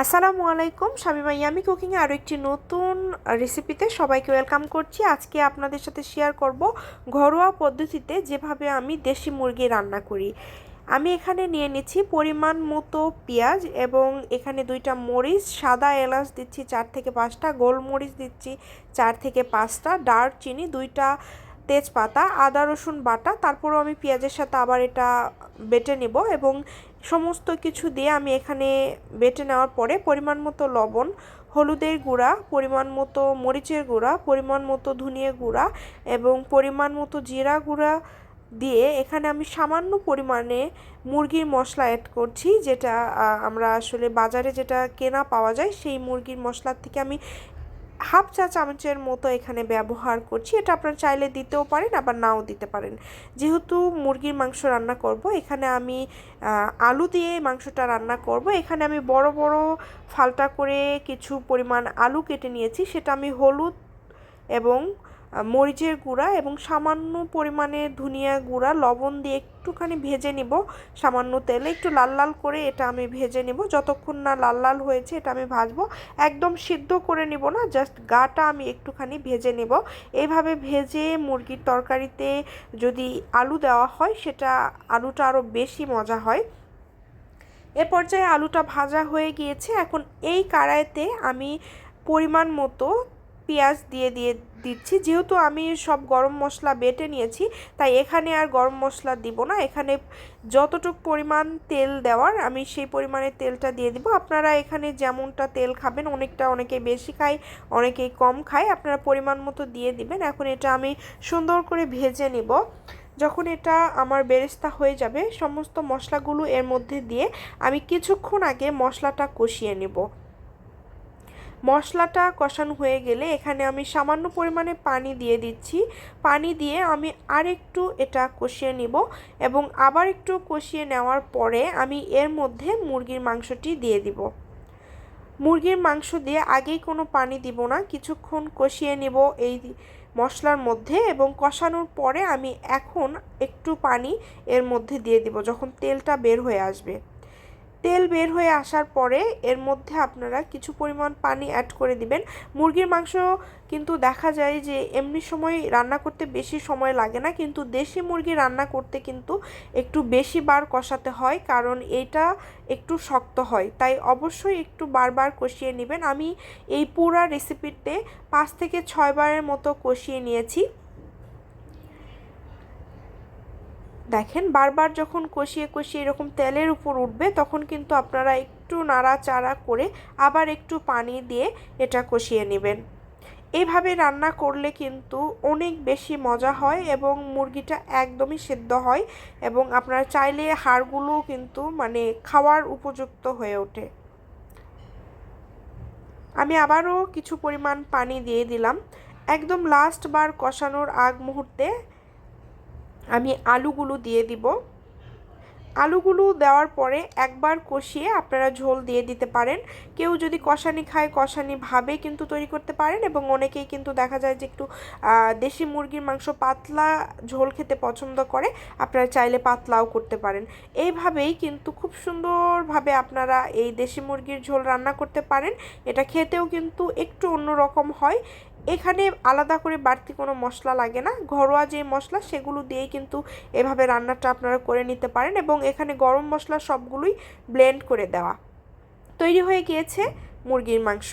আসসালামু আলাইকুম, শামিমা ইয়ামি কুকিংয়ে আরও একটি নতুন রেসিপিতে সবাইকে ওয়েলকাম করছি। আজকে আপনাদের সাথে শেয়ার করব ঘরোয়া পদ্ধতিতে যেভাবে আমি দেশি মুরগি রান্না করি। আমি এখানে নিয়ে নিচ্ছি পরিমাণ মতো পেঁয়াজ এবং এখানে দুইটা মরিচ, সাদা এলাচ দিচ্ছি চার থেকে পাঁচটা, গোলমরিচ দিচ্ছি চার থেকে পাঁচটা, দারচিনি দুইটা তেজপাতা, আদা রসুন বাটা, তারপরও আমি পেঁয়াজের সাথে আবার এটা বেটে নেব এবং সমস্ত কিছু দিয়ে আমি এখানে বেটে নেওয়ার পরে পরিমাণ মতো লবণ, হলুদের গুঁড়া, পরিমাণ মতো মরিচের গুঁড়া, পরিমাণ মতো ধনিয়া গুঁড়া এবং পরিমাণ মতো জিরা গুঁড়া দিয়ে এখানে আমি সামান্য পরিমাণে মুরগির মশলা অ্যাড করছি, যেটা আমরা আসলে বাজারে যেটা কেনা পাওয়া যায় সেই মুরগির মশলার থেকে আমি হাফ চা চামচের মতো এখানে ব্যবহার করছি। এটা আপনারা চাইলে দিতেও পারেন, আবার নাও দিতে পারেন। যেহেতু মুরগির মাংস রান্না করব, এখানে আমি আলু দিয়ে মাংসটা রান্না করব। এখানে আমি বড় বড় ফালটা করে কিছু পরিমাণ আলু কেটে নিয়েছি। সেটা আমি হলুদ এবং মরিচের গুঁড়া এবং সামান্য পরিমাণে ধনিয়া গুঁড়া, লবণ দিয়ে একটুখানি ভেজে নিব। সামান্য তেলে একটু লাল লাল করে এটা আমি ভেজে নিব। যতক্ষণ না লাল লাল হয়েছে এটা আমি ভাজবো। একদম সিদ্ধ করে নিব না, জাস্ট গাটা আমি একটুখানি ভেজে নেব। এইভাবে ভেজে মুরগির তরকারিতে যদি আলু দেওয়া হয়, সেটা আলুটা আরও বেশি মজা হয়। এ পর্যায়ে আলুটা ভাজা হয়ে গিয়েছে। এখন এই কড়াইতে আমি পরিমাণ মতো পেঁয়াজ দিয়ে দিয়ে দিচ্ছি। যেহেতু আমি সব গরম মশলা বেটে নিয়েছি, তাই এখানে আর গরম মশলা দিব না। এখানে যতটুক পরিমাণ তেল দেওয়ার, আমি সেই পরিমাণে তেলটা দিয়ে দিব। আপনারা এখানে যেমনটা তেল খাবেন, অনেকটা অনেকে বেশি খায়, অনেকেই কম খায়। আপনারা পরিমাণ মতো দিয়ে দিবেন। এখন এটা আমি সুন্দর করে ভেজে নিব। যখন এটা আমার বেরেস্তা হয়ে যাবে, সমস্ত মশলাগুলো এর মধ্যে দিয়ে আমি কিছুক্ষণ আগে মশলাটা কষিয়ে নেব। মশলাটা কষানো হয়ে গেলে এখানে আমি সামান্য পরিমাণে পানি দিয়ে দিচ্ছি। পানি দিয়ে আমি আর একটু এটা কষিয়ে নিব এবং আবার একটু কষিয়ে নেওয়ার পরে আমি এর মধ্যে মুরগির মাংসটি দিয়ে দিব। মুরগির মাংস দিয়ে আগেই কোনো পানি দিব না, কিছুক্ষণ কষিয়ে নেব এই মশলার মধ্যে এবং কষানোর পরে আমি এখন একটু পানি এর মধ্যে দিয়ে দিব যখন তেলটা বের হয়ে আসবে। তেল বের হয়ে আসার পরে এর মধ্যে আপনারা কিছু পরিমাণ পানি অ্যাড করে দিবেন। মুরগির মাংস কিন্তু দেখা যায় যে এমনি সময় রান্না করতে বেশি সময় লাগে না, কিন্তু দেশি মুরগি রান্না করতে কিন্তু একটু বেশি বার কষাতে হয়, কারণ এটা একটু শক্ত হয়। তাই অবশ্যই একটু বারবার কষিয়ে নেবেন। আমি এই পুরা রেসিপিতে পাঁচ থেকে ছয় বারের মতো কষিয়ে নিয়েছি। দেখেন বারবার যখন কষিয়ে কষিয়ে এরকম তেলের উপর উঠবে, তখন কিন্তু আপনারা একটু নাড়াচাড়া করে আবার একটু পানি দিয়ে এটা কষিয়ে নেবেন। এভাবে রান্না করলে কিন্তু অনেক বেশি মজা হয় এবং মুরগিটা একদমই সেদ্ধ হয় এবং আপনারা চাইলে হাড়গুলোও কিন্তু মানে খাওয়ার উপযুক্ত হয়ে ওঠে। আমি আবারও কিছু পরিমাণ পানি দিয়ে দিলাম। একদম লাস্ট বার কষানোর আগ মুহূর্তে আমি আলুগুলো দিয়ে দিব। আলুগুলো দেওয়ার পরে একবার কষিয়ে আপনারা ঝোল দিয়ে দিতে পারেন। কেউ যদি কষানি খায়, কষানি ভাবে কিন্তু তৈরি করতে পারেন এবং অনেকেই কিন্তু দেখা যায় যে একটু দেশি মুরগির মাংস পাতলা ঝোল খেতে পছন্দ করে, আপনারা চাইলে পাতলাও করতে পারেন। এইভাবেই কিন্তু খুব সুন্দরভাবে আপনারা এই দেশি মুরগির ঝোল রান্না করতে পারেন। এটা খেতেও কিন্তু একটু অন্যরকম হয়। এখানে আলাদা করে বাড়তি কোনো মশলা লাগে না। ঘরোয়া যে মশলা সেগুলো দিয়েই কিন্তু এভাবে রান্নাটা আপনারা করে নিতে পারেন এবং এখানে গরম মশলা সবগুলোই ব্লেন্ড করে দেওয়া। তৈরি হয়ে গিয়েছে মুরগির মাংস।